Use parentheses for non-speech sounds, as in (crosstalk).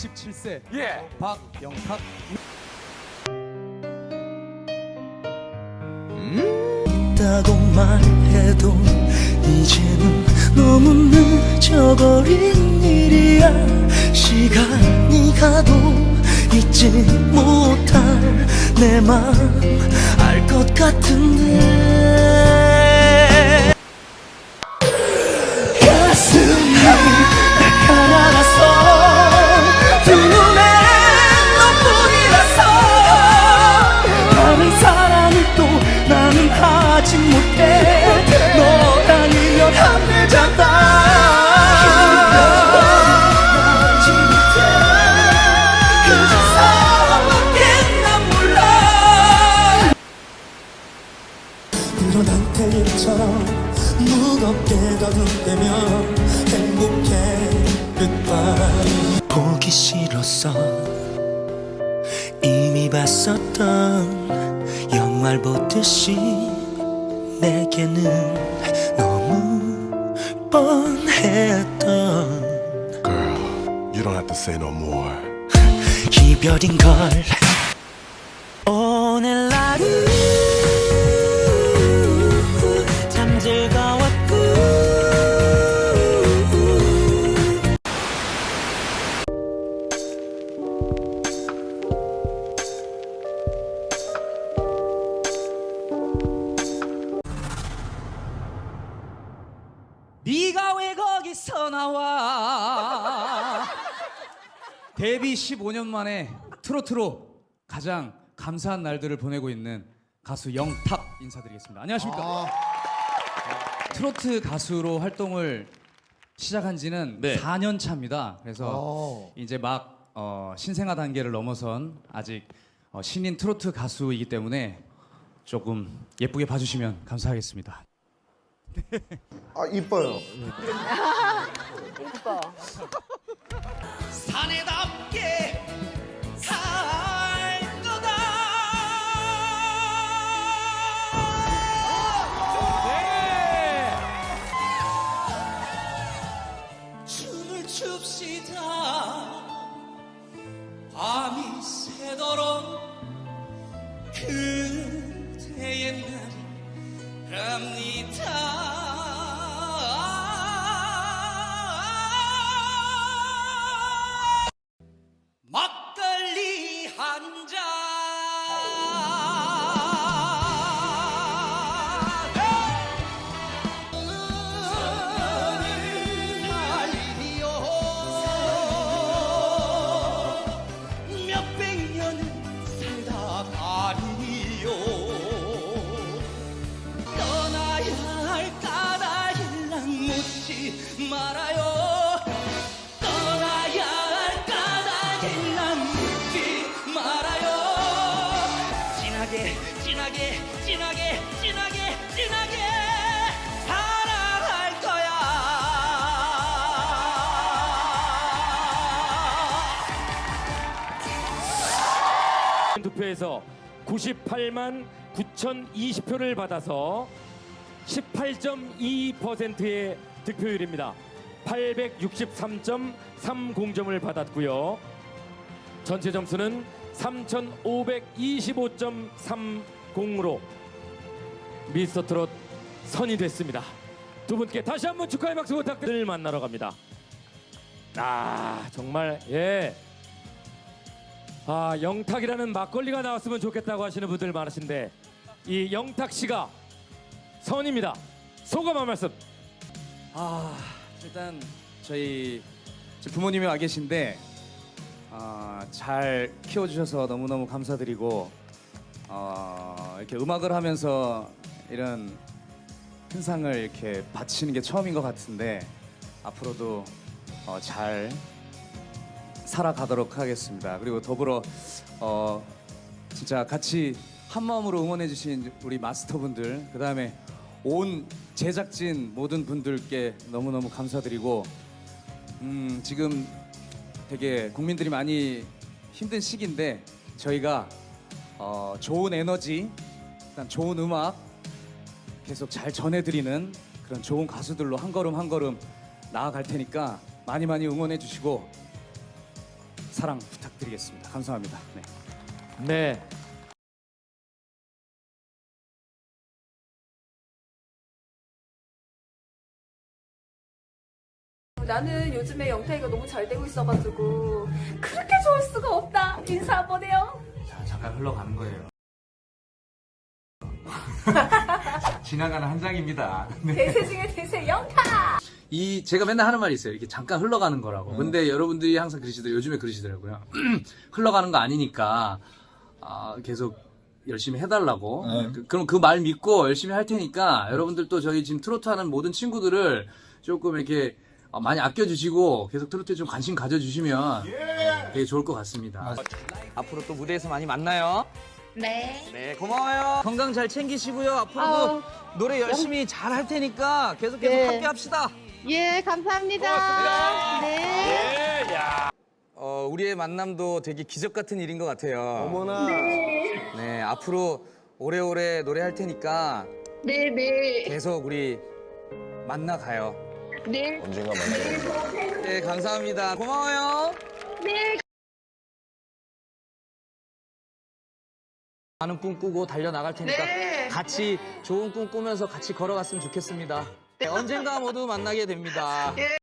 27세 예. 박영탁. 있다고 말해도 이제는 너무 늦어버린 일이야. 시간이 가도 잊지 못할 내맘 태일처럼 무겁게 더듬대면 행복해 goodbye 보기 싫었어 이미 봤었던 영화를 보듯이 내게는 너무 뻔했던 Girl, you don't have to say no more. (laughs) 이별인 걸 네가 왜 거기서 나와? 데뷔 15년 만에 트로트로 가장 감사한 날들을 보내고 있는 가수 영탁 인사드리겠습니다. 안녕하십니까? 트로트 가수로 활동을 시작한 지는 네. 4년 차입니다. 그래서 이제 막 어, 신생아 단계를 넘어선 아직 어, 신인 트로트 가수이기 때문에 조금 예쁘게 봐주시면 감사하겠습니다 (laughs) 아 이뻐요. 사내답게 살 거다. 춤을 춥시다. 밤이 새도록 그대의 날이랍니다. 묻지 말아요. 떠나야 할 까닭일랑 묻지 말아요. 진하게 진하게 진하게 진하게 진하게 사랑할 거야. 투표에서 98만 9,020표를 받아서 18.2%의 득표율입니다. 863.30점을 받았고요. 전체 점수는 3,525.30으로 미스터 트롯 선이 됐습니다. 두 분께 다시 한번 축하의 박수 부탁드릴 만나러 갑니다. 아 정말 예. 아 영탁이라는 막걸리가 나왔으면 좋겠다고 하시는 분들 많으신데 이 영탁 씨가 선입니다. 소감 한 말씀. 아 일단 저희 제 부모님이 와 계신데 아, 잘 키워주셔서 너무너무 감사드리고 어, 이렇게 음악을 하면서 이런 큰 상을 이렇게 바치는 게 처음인 것 같은데 앞으로도 어, 잘 살아가도록 하겠습니다. 그리고 더불어 어, 진짜 같이 한 마음으로 응원해 주신 우리 마스터분들 그 다음에 온 제작진 모든 분들께 너무너무 감사드리고 음, 지금 되게 국민들이 많이 힘든 시기인데 저희가 어, 좋은 에너지, 일단 좋은 음악 계속 잘 전해드리는 그런 좋은 가수들로 한 걸음 한 걸음 나아갈 테니까 많이 많이 응원해 주시고 사랑 부탁드리겠습니다. 감사합니다. 네. 네. 나는 요즘에 영탁이가 너무 잘 되고 있어가지고 그렇게 좋을 수가 없다. 인사 한번 해요. 자, 잠깐 흘러가는 거예요. (laughs) 지나가는 한 장입니다. 네. 대세 중에 대세 영탁. 이 제가 맨날 하는 말이 있어요. 이렇게 잠깐 흘러가는 거라고. 근데 여러분들이 항상 그러시더라고요. 요즘에 그러시더라고요. (clears throat) 흘러가는 거 아니니까 아, 계속 열심히 해달라고. 그, 그럼 그 말 믿고 열심히 할 테니까 여러분들도 저희 지금 트로트 하는 모든 친구들을 조금 이렇게 어, 많이 아껴주시고 계속 트로트에 좀 관심 가져주시면 되게 좋을 것 같습니다. 앞으로 또 무대에서 많이 만나요. 네. 네, 고마워요. 건강 잘 챙기시고요. 앞으로도 노래 열심히 잘 할 테니까 계속 계속 네. 함께 합시다. 예, 감사합니다. 네. 어, 우리의 만남도 되게 기적 같은 일인 것 같아요. 어머나. 네, 앞으로 오래오래 노래할 테니까 네, 네. 계속 우리 만나 가요. 네. 네, 감사합니다. 고마워요. 네. 많은 꿈 꾸고 달려 나갈 테니까 네. 같이 좋은 꿈 꾸면서 같이 걸어갔으면 좋겠습니다. 네, 언젠가 모두 만나게 됩니다.